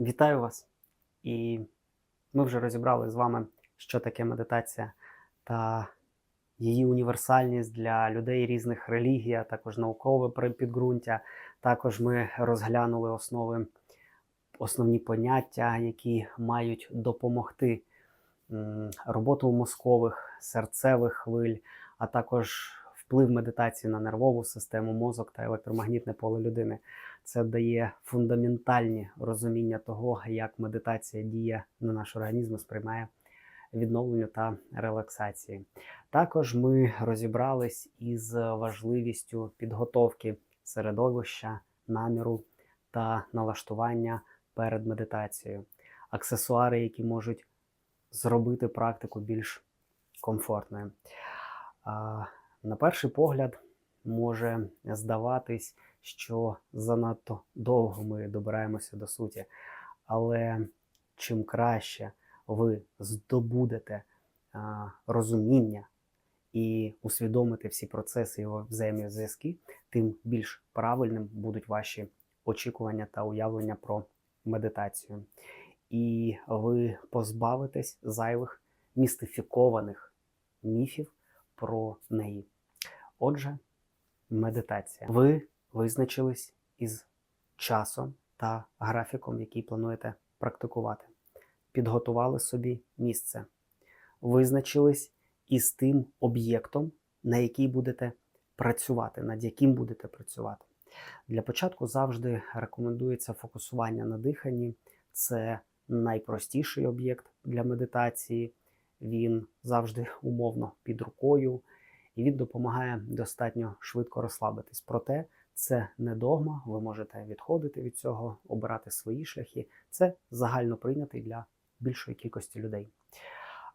Вітаю вас! І ми вже розібрали з вами, що таке медитація та її універсальність для людей різних релігій, а також наукове підґрунтя. Також ми розглянули основи, основні поняття, які мають допомогти роботу мозкових, серцевих хвиль, а також вплив медитації на нервову систему, мозок та електромагнітне поле людини. Це дає фундаментальні розуміння того, як медитація діє на наш організм, сприймає відновлення та релаксації. Також ми розібрались із важливістю підготовки середовища, наміру та налаштування перед медитацією, аксесуари, які можуть зробити практику більш комфортною. На перший погляд може здаватись, що занадто довго ми добираємося до суті. Але чим краще ви здобудете а, розуміння і усвідомите всі процеси і взаємозв'язки, тим більш правильним будуть ваші очікування та уявлення про медитацію. І ви позбавитесь зайвих містифікованих міфів про неї. Отже, медитація. Ви визначились із часом та графіком, який плануєте практикувати. Підготували собі місце, визначились із тим об'єктом, на який будете працювати, над яким будете працювати. Для початку завжди рекомендується фокусування на диханні. Це найпростіший об'єкт для медитації. Він завжди умовно під рукою, і він допомагає достатньо швидко розслабитись. Проте це не догма, ви можете відходити від цього, обирати свої шляхи. Це загально прийнятий для більшої кількості людей.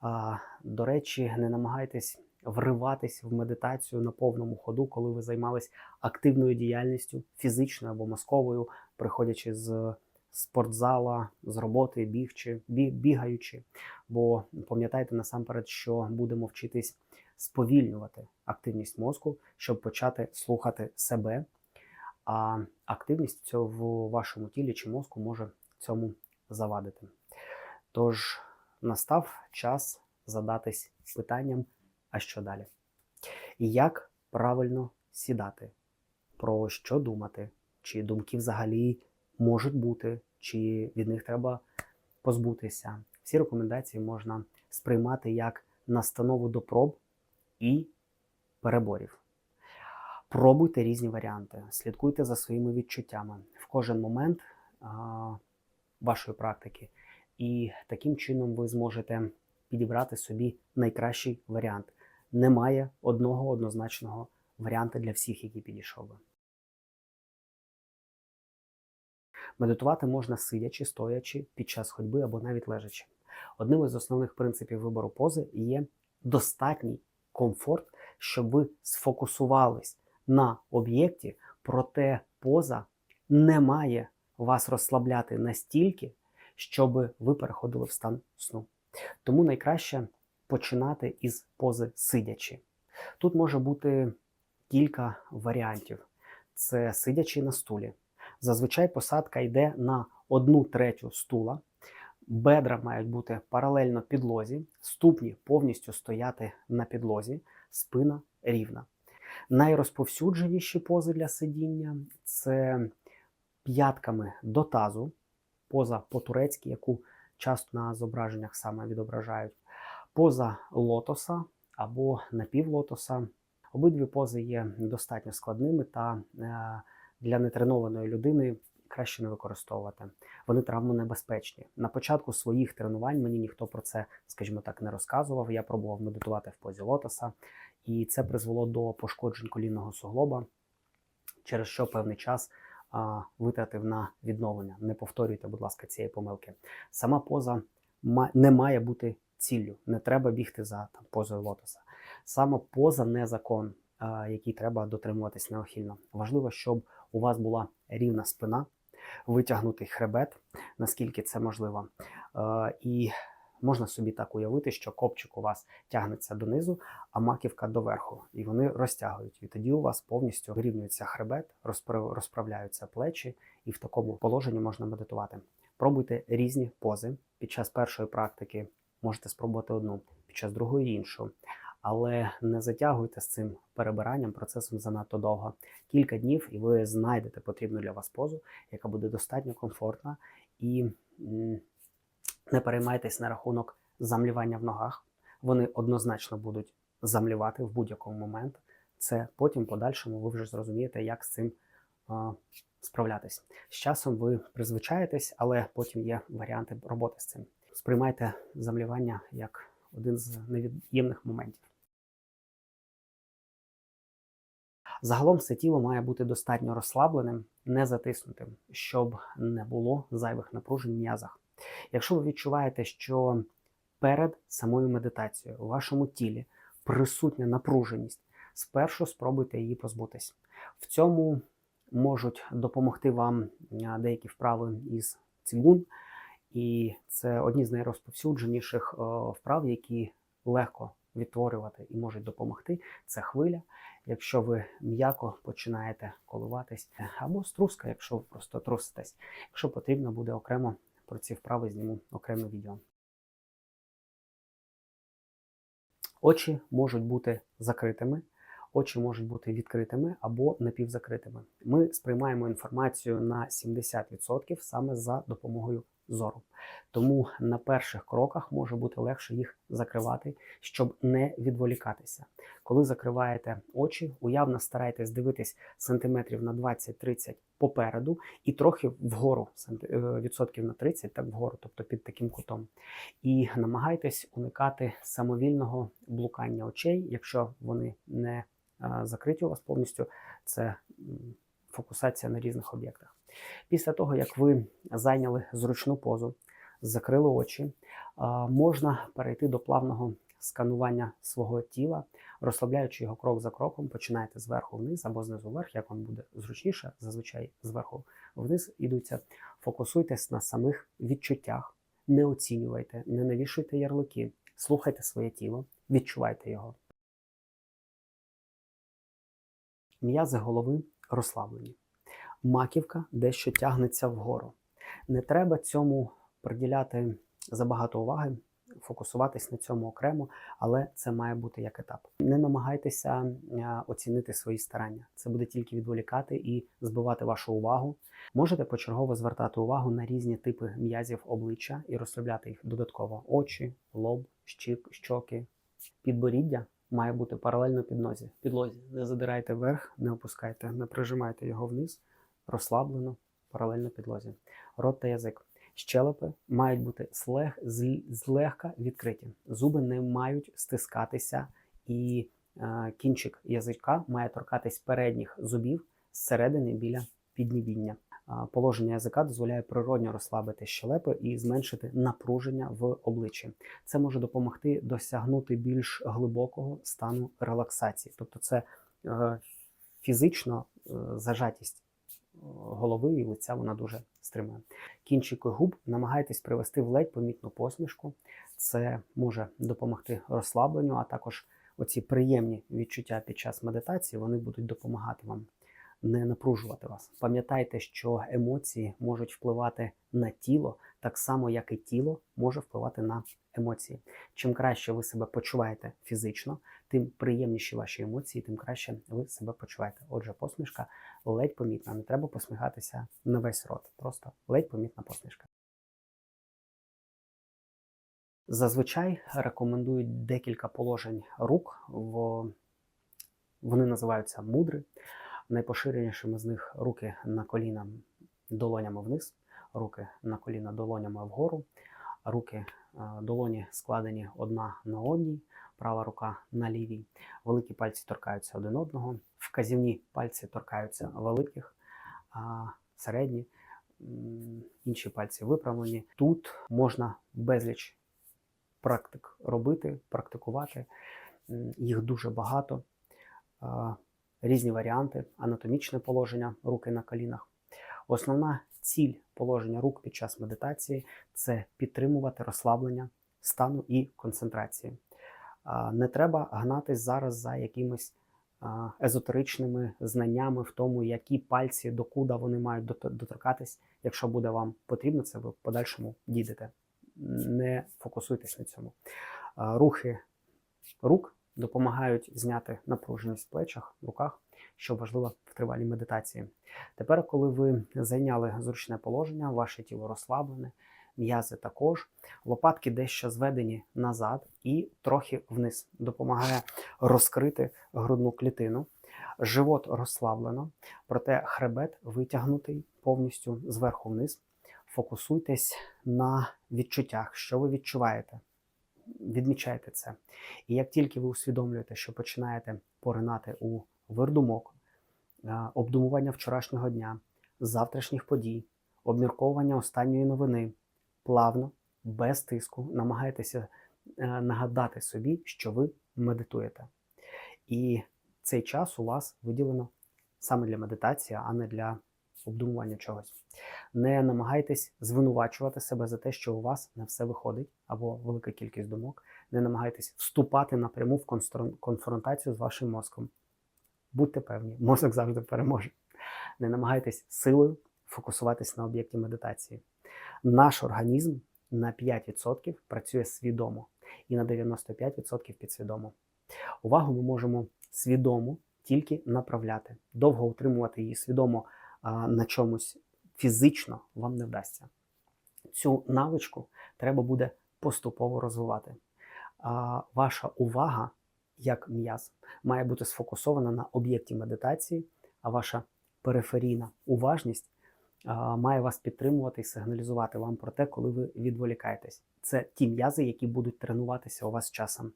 А, До речі, не намагайтесь вриватись в медитацію на повному ходу, коли ви займались активною діяльністю, фізичною або мозковою, приходячи з спортзала, з роботи, бігчи, бі- бігаючи. Бо пам'ятайте насамперед, що будемо вчитись сповільнювати активність мозку, щоб почати слухати себе. А активність цього в вашому тілі чи мозку може цьому завадити. Тож настав час задатись питанням, а що далі? І як правильно сідати, про що думати, чи думки взагалі можуть бути, чи від них треба позбутися. Всі рекомендації можна сприймати як настанову до проб і переборів. Пробуйте різні варіанти, слідкуйте за своїми відчуттями в кожен момент а, вашої практики, і таким чином ви зможете підібрати собі найкращий варіант. Немає одного однозначного варіанта для всіх, який підійшов би. Медитувати можна сидячи, стоячи, під час ходьби або навіть лежачи. Одним із основних принципів вибору пози є достатній комфорт, щоб ви сфокусувались на об'єкті, проте поза не має вас розслабляти настільки, щоб ви переходили в стан сну. Тому найкраще починати із пози сидячи. Тут може бути кілька варіантів: це сидячи на стулі. Зазвичай посадка йде на одну третю стула. Бедра мають бути паралельно підлозі, ступні повністю стояти на підлозі, спина рівна. Найрозповсюдженіші пози для сидіння це п'ятками до тазу, поза по-турецьки, яку часто на зображеннях саме відображають, поза лотоса або напівлотоса. Обидві пози є достатньо складними та е, для нетренованої людини краще не використовувати. Вони травмонебезпечні. На початку своїх тренувань мені ніхто про це, скажімо так, не розказував. Я пробував медитувати в позі лотоса, і це призвело до пошкоджень колінного суглоба, через що певний час а, витратив на відновлення. Не повторюйте, будь ласка, цієї помилки. Сама поза не має бути ціллю. Не треба бігти за там, позою лотоса. Сама поза не закон, який треба дотримуватись неохильно. Важливо, щоб у вас була рівна спина, витягнутий хребет, наскільки це можливо. Е, І можна собі так уявити, що копчик у вас тягнеться донизу, а маківка доверху, і вони розтягують. І тоді у вас повністю вирівнюється хребет, розпра- розправляються плечі, і в такому положенні можна медитувати. Пробуйте різні пози. Під час першої практики можете спробувати одну, під час другої іншу. Але не затягуйте з цим перебиранням процесом занадто довго. Кілька днів, і ви знайдете потрібну для вас позу, яка буде достатньо комфортна. І не переймайтесь на рахунок замлівання в ногах. Вони однозначно будуть замлівати в будь-якому момент. Це потім, подальшому, ви вже зрозумієте, як з цим а, справлятись. З часом ви призвичаєтесь, але потім є варіанти роботи з цим. Сприймайте замлівання як один з невід'ємних моментів. Загалом все тіло має бути достатньо розслабленим, не затиснутим, щоб не було зайвих напружень в м'язах. Якщо ви відчуваєте, що перед самою медитацією у вашому тілі присутня напруженість, спершу спробуйте її позбутись. В цьому можуть допомогти вам деякі вправи із цигун, і це одні з найрозповсюдженіших вправ, які легко відтворювати і можуть допомогти. Це хвиля. Якщо ви м'яко починаєте коливатись, або струска, якщо ви просто труситесь. Якщо потрібно, буде окремо про ці вправи зніму окреме відео. Очі можуть бути закритими, очі можуть бути відкритими або напівзакритими. Ми сприймаємо інформацію на 70% саме за допомогою зору. Тому на перших кроках може бути легше їх закривати, щоб не відволікатися. Коли закриваєте очі, уявно старайтесь дивитись сантиметрів на 20-30 попереду і трохи вгору, е, відсотків на 30, так вгору, тобто під таким кутом. І намагайтесь уникати самовільного блукання очей, якщо вони не закриті у вас повністю, це фокусація на різних об'єктах. Після того, як ви зайняли зручну позу, закрили очі, можна перейти до плавного сканування свого тіла, розслабляючи його крок за кроком, починаєте зверху вниз або знизу вверх, як вам буде зручніше, зазвичай зверху вниз ідуться. Фокусуйтесь на самих відчуттях, не оцінювайте, не навішуйте ярлики, слухайте своє тіло, відчувайте його. М'язи голови розслаблені. Маківка дещо тягнеться вгору. Не треба цьому приділяти забагато уваги, фокусуватись на цьому окремо, але це має бути як етап. Не намагайтеся е, оцінити свої старання. Це буде тільки відволікати і збивати вашу увагу. Можете почергово звертати увагу на різні типи м'язів обличчя і розслабляти їх додатково: очі, лоб, щік, щоки, підборіддя. Має бути паралельно піднозі. Підлозі. Не задирайте вверх, не опускайте, не прижимайте його вниз, розслаблено, паралельно підлозі. Рот та язик. Щелепи мають бути слег, зл- злегка відкриті. Зуби не мають стискатися, і е, кінчик язика має торкатись передніх зубів зсередини біля піднебіння. Положення язика дозволяє природньо розслабити щелепи і зменшити напруження в обличчі. Це може допомогти досягнути більш глибокого стану релаксації, тобто це е, фізично е, зажатість е, голови і лиця вона дуже стримує. Кінчики губ намагайтесь привести в ледь помітну посмішку. Це може допомогти розслабленню, а також оці приємні відчуття під час медитації вони будуть допомагати вам не напружувати вас. Пам'ятайте, що емоції можуть впливати на тіло так само, як і тіло може впливати на емоції. Чим краще ви себе почуваєте фізично, тим приємніші ваші емоції, тим краще ви себе почуваєте. Отже, посмішка ледь помітна. Не треба посміхатися на весь рот. Просто ледь помітна посмішка. Зазвичай рекомендують декілька положень рук. В... Вони називаються мудри. Найпоширенішими з них руки на коліна долонями вниз, руки на коліна долонями вгору, руки е, долоні складені одна на одній, права рука на лівій. Великі пальці торкаються один одного, вказівні пальці торкаються великих, середні, інші пальці виправлені. Тут можна безліч практик робити, практикувати. Їх дуже багато. Різні варіанти, анатомічне положення руки на колінах. Основна ціль положення рук під час медитації це підтримувати розслаблення стану і концентрації. Не треба гнатись зараз за якимись езотеричними знаннями в тому, які пальці докуди вони мають дот- доторкатись. Якщо буде вам потрібно, це ви в подальшому дійдете. Не фокусуйтесь на цьому. Рухи рук допомагають зняти напруженість в плечах, руках, що важливо в тривалій медитації. Тепер, коли ви зайняли зручне положення, ваше тіло розслаблене, м'язи також, лопатки дещо зведені назад і трохи вниз. Допомагає розкрити грудну клітину. Живот розслаблено, проте хребет витягнутий повністю зверху вниз. Фокусуйтесь на відчуттях, що ви відчуваєте. Відмічайте це. І як тільки ви усвідомлюєте, що починаєте поринати у вирдумок, е, обдумування вчорашнього дня, завтрашніх подій, обмірковування останньої новини, плавно, без тиску, намагайтеся е, нагадати собі, що ви медитуєте. І цей час у вас виділено саме для медитації, а не для обдумування чогось. Не намагайтесь звинувачувати себе за те, що у вас не все виходить, або велика кількість думок. Не намагайтесь вступати напряму в конфронтацію з вашим мозком. Будьте певні, мозок завжди переможе. Не намагайтесь силою фокусуватись на об'єкті медитації. Наш організм на 5% працює свідомо і на 95% підсвідомо. Увагу ми можемо свідомо тільки направляти. Довго утримувати її свідомо на чомусь фізично вам не вдасться. Цю навичку треба буде поступово розвивати. Ваша увага, як м'яз, має бути сфокусована на об'єкті медитації, а ваша периферійна уважність має вас підтримувати і сигналізувати вам про те, коли ви відволікаєтесь. Це ті м'язи, які будуть тренуватися у вас часом.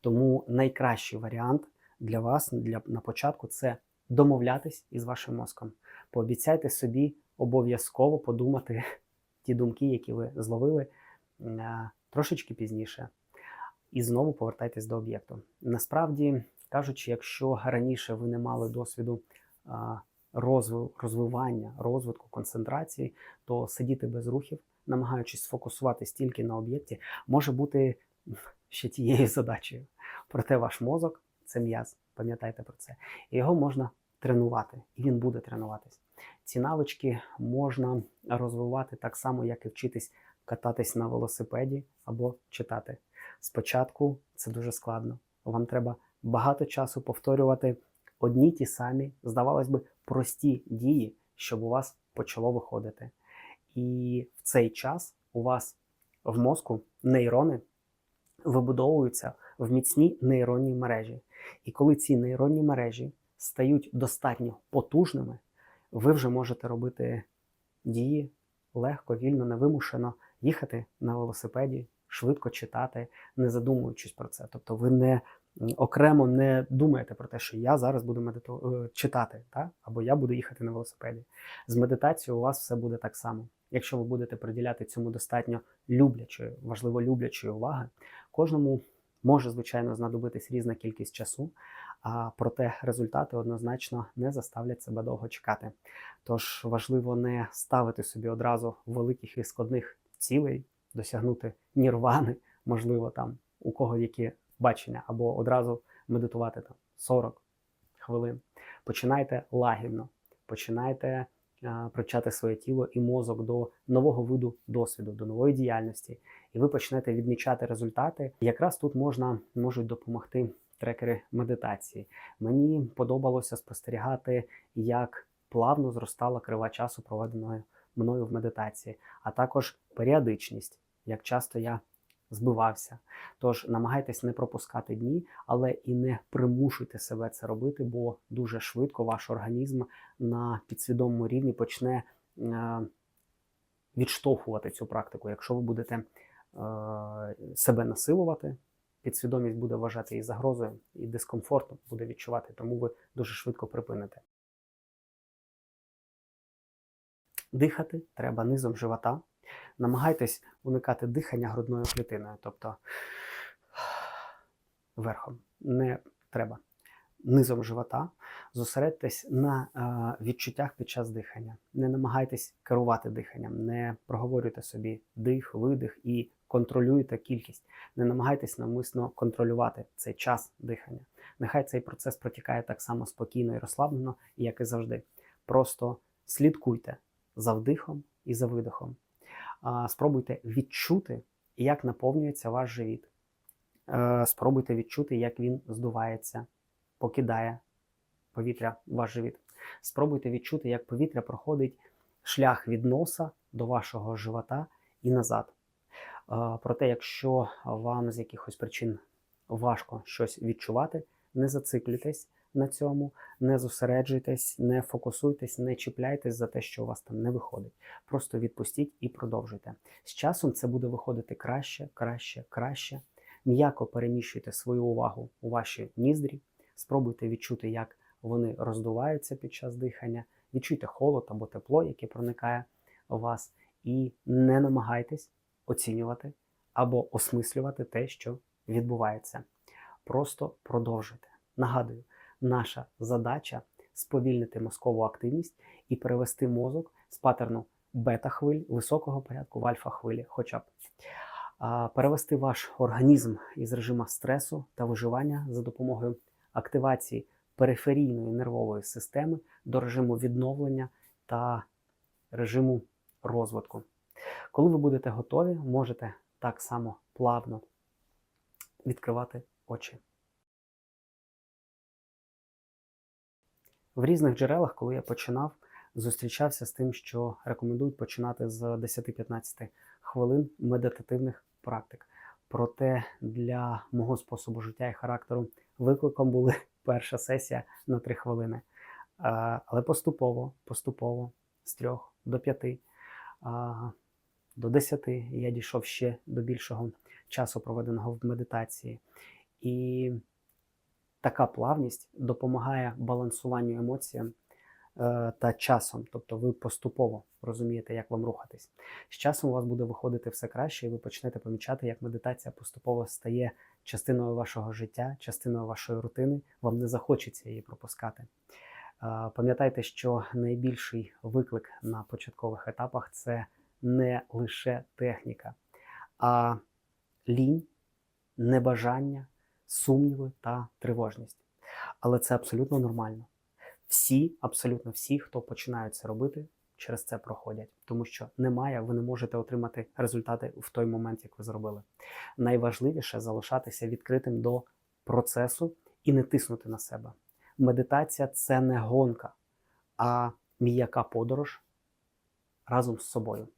Тому найкращий варіант для вас для, на початку це домовлятись із вашим мозком. Пообіцяйте собі обов'язково подумати ті думки, які ви зловили е, трошечки пізніше. І знову повертайтесь до об'єкту. Насправді кажучи, якщо раніше ви не мали досвіду розвивання, розвитку, концентрації, то сидіти без рухів, намагаючись сфокусуватись тільки на об'єкті, може бути ще тією задачею. Проте ваш мозок це м'яз, пам'ятайте про це. І його можна тренувати, і він буде тренуватись. Ці навички можна розвивати так само, як і вчитись кататись на велосипеді або читати. Спочатку це дуже складно. Вам треба багато часу повторювати одні ті самі, здавалось би, прості дії, щоб у вас почало виходити. І в цей час у вас в мозку нейрони вибудовуються в міцні нейронні мережі. І коли ці нейронні мережі стають достатньо потужними, ви вже можете робити дії легко, вільно, невимушено, їхати на велосипеді, швидко читати, не задумуючись про це. Тобто ви не окремо не думаєте про те, що я зараз буду медиту... е, читати, та? або я буду їхати на велосипеді. З медитацією у вас все буде так само. Якщо ви будете приділяти цьому достатньо люблячої, важливо люблячої уваги, кожному може, звичайно, знадобитись різна кількість часу, а проте результати однозначно не заставлять себе довго чекати. Тож важливо не ставити собі одразу великих і складних цілей, досягнути нірвани, можливо, там у кого які бачення, або одразу медитувати там 40 хвилин. Починайте лагідно, починайте е, привчати своє тіло і мозок до нового виду досвіду, до нової діяльності, і ви почнете відмічати результати. Якраз тут можна можуть допомогти трекери медитації. Мені подобалося спостерігати, як плавно зростала крива часу, проведеної мною в медитації, а також періодичність, як часто я збивався. Тож намагайтесь не пропускати дні, але і не примушуйте себе це робити, бо дуже швидко ваш організм на підсвідомому рівні почне е, відштовхувати цю практику. Якщо ви будете е, себе насилувати, підсвідомість буде вважати її загрозою і дискомфортом буде відчувати, тому ви дуже швидко припините. Дихати треба низом живота. Намагайтесь уникати дихання грудною клітиною, тобто верхом. Не треба. Низом живота зосередьтесь на е, відчуттях під час дихання. Не намагайтесь керувати диханням, не проговорюйте собі дих, видих і контролюйте кількість. Не намагайтесь навмисно контролювати цей час дихання. Нехай цей процес протікає так само спокійно і розслаблено, як і завжди. Просто слідкуйте за вдихом і за видихом. Спробуйте відчути, як наповнюється ваш живіт. Е, Спробуйте відчути, як він здувається, покидає повітря в ваш живіт. Спробуйте відчути, як повітря проходить шлях від носа до вашого живота і назад. Проте, якщо вам з якихось причин важко щось відчувати, не зациклюйтесь на цьому, не зосереджуйтесь, не фокусуйтесь, не чіпляйтесь за те, що у вас там не виходить. Просто відпустіть і продовжуйте. З часом це буде виходити краще, краще, краще. М'яко переміщуйте свою увагу у ваші ніздрі, спробуйте відчути, як вони роздуваються під час дихання, відчуйте холод або тепло, яке проникає у вас, і не намагайтесь оцінювати або осмислювати те, що відбувається. Просто продовжуйте. Нагадую, наша задача сповільнити мозкову активність і перевести мозок з патерну бета-хвиль високого порядку в альфа-хвилі, хоча б перевести ваш організм із режиму стресу та виживання за допомогою активації периферійної нервової системи до режиму відновлення та режиму розвитку. Коли ви будете готові, можете так само плавно відкривати очі. В різних джерелах, коли я починав, зустрічався з тим, що рекомендують починати з 10-15 хвилин медитативних практик. Проте для мого способу життя і характеру викликом були перша сесія на 3 хвилини. Але поступово, поступово, з 3 до 5, а, до 10 я дійшов ще до більшого часу, проведеного в медитації. І така плавність допомагає балансуванню емоціям е, та часом. Тобто ви поступово розумієте, як вам рухатись. З часом у вас буде виходити все краще, і ви почнете помічати, як медитація поступово стає частиною вашого життя, частиною вашої рутини. Вам не захочеться її пропускати. Е, Пам'ятайте, що найбільший виклик на початкових етапах це не лише техніка, а лінь, небажання, сумніви та тривожність. Але це абсолютно нормально. Всі, абсолютно всі, хто починають це робити, через це проходять, тому що немає, ви не можете отримати результати в той момент, як ви зробили. Найважливіше залишатися відкритим до процесу і не тиснути на себе. Медитація це не гонка, а м'яка подорож разом з собою,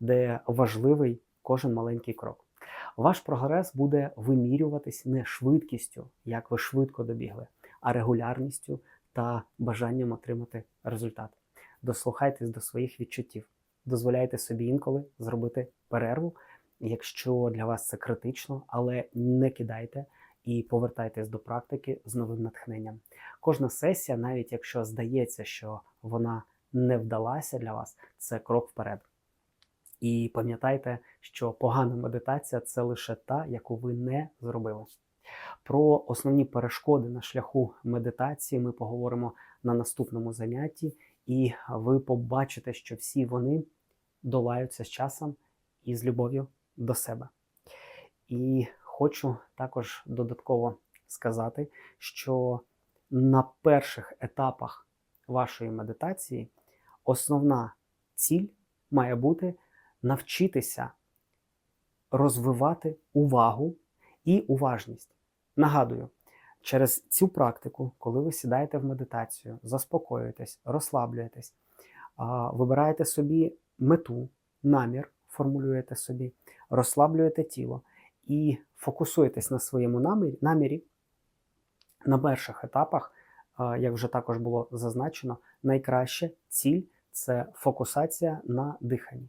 де важливий кожен маленький крок. Ваш прогрес буде вимірюватись не швидкістю, як ви швидко добігли, а регулярністю та бажанням отримати результат. Дослухайтесь до своїх відчуттів, дозволяйте собі інколи зробити перерву, якщо для вас це критично, але не кидайте і повертайтесь до практики з новим натхненням. Кожна сесія, навіть якщо здається, що вона не вдалася для вас, це крок вперед. І пам'ятайте, що погана медитація це лише та, яку ви не зробили. Про основні перешкоди на шляху медитації ми поговоримо на наступному занятті, і ви побачите, що всі вони долаються з часом і з любов'ю до себе. І хочу також додатково сказати, що на перших етапах вашої медитації основна ціль має бути навчитися розвивати увагу і уважність. Нагадую, через цю практику, коли ви сідаєте в медитацію, заспокоюєтесь, розслаблюєтесь, вибираєте собі мету, намір, формулюєте собі, розслаблюєте тіло і фокусуєтесь на своєму намірі, на перших етапах, як вже також було зазначено, найкраща ціль це фокусація на диханні.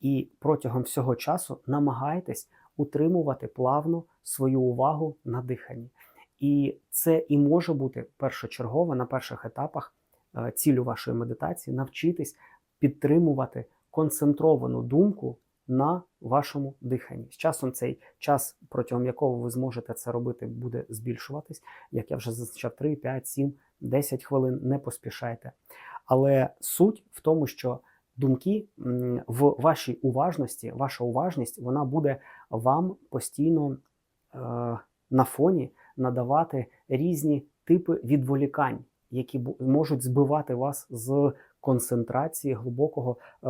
І протягом всього часу намагайтесь утримувати плавно свою увагу на диханні. І це і може бути першочергово на перших етапах е, цілю вашої медитації навчитись підтримувати концентровану думку на вашому диханні. З часом цей час, протягом якого ви зможете це робити, буде збільшуватись. Як я вже зазначав, 3, 5, 7, 10 хвилин, не поспішайте. Але суть в тому, що думки в вашій уважності, ваша уважність вона буде вам постійно е, на фоні надавати різні типи відволікань, які бу- можуть збивати вас з концентрації глибокого е,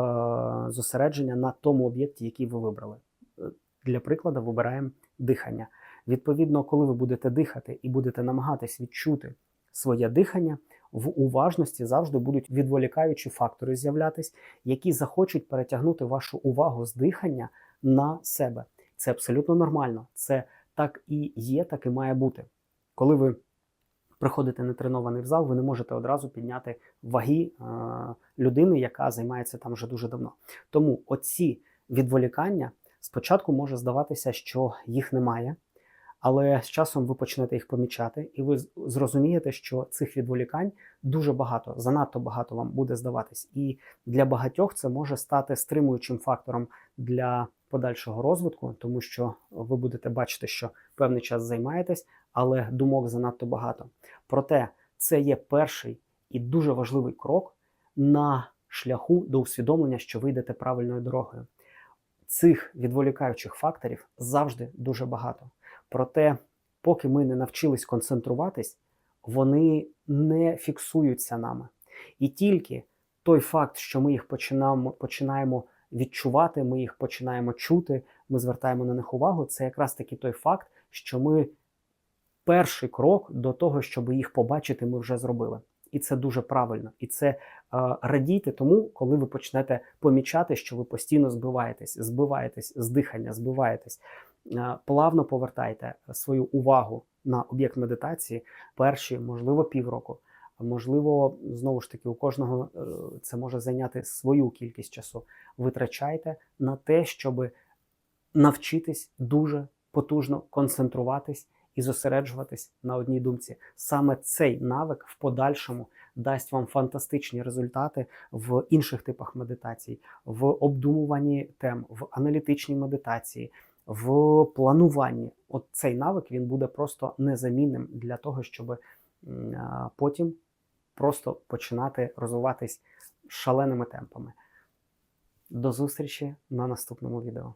зосередження на тому об'єкті, який ви вибрали. Е, Для прикладу, вибираємо дихання. Відповідно, коли ви будете дихати і будете намагатись відчути своє дихання, в уважності завжди будуть відволікаючі фактори з'являтись, які захочуть перетягнути вашу увагу з дихання на себе. Це абсолютно нормально. Це так і є, так і має бути. Коли ви приходите нетренований в зал, ви не можете одразу підняти ваги е, людини, яка займається там вже дуже давно. Тому оці відволікання спочатку може здаватися, що їх немає. Але з часом ви почнете їх помічати, і ви зрозумієте, що цих відволікань дуже багато, занадто багато вам буде здаватись. І для багатьох це може стати стримуючим фактором для подальшого розвитку, тому що ви будете бачити, що певний час займаєтесь, але думок занадто багато. Проте це є перший і дуже важливий крок на шляху до усвідомлення, що ви йдете правильною дорогою. Цих відволікаючих факторів завжди дуже багато. Проте, поки ми не навчились концентруватись, вони не фіксуються нами. І тільки той факт, що ми їх починаємо, починаємо відчувати, ми їх починаємо чути, ми звертаємо на них увагу, це якраз таки той факт, що ми перший крок до того, щоб їх побачити, ми вже зробили. І це дуже правильно. І це е, радійте тому, коли ви почнете помічати, що ви постійно збиваєтесь, збиваєтесь з дихання, збиваєтесь. Е, плавно повертайте свою увагу на об'єкт медитації перші, можливо, півроку. Можливо, знову ж таки, у кожного е, це може зайняти свою кількість часу. Витрачайте на те, щоб навчитись дуже потужно концентруватись і зосереджуватись на одній думці. Саме цей навик в подальшому дасть вам фантастичні результати в інших типах медитацій, в обдумуванні тем, в аналітичній медитації, в плануванні. От цей навик він буде просто незамінним для того, щоб потім просто починати розвиватись шаленими темпами. До зустрічі на наступному відео.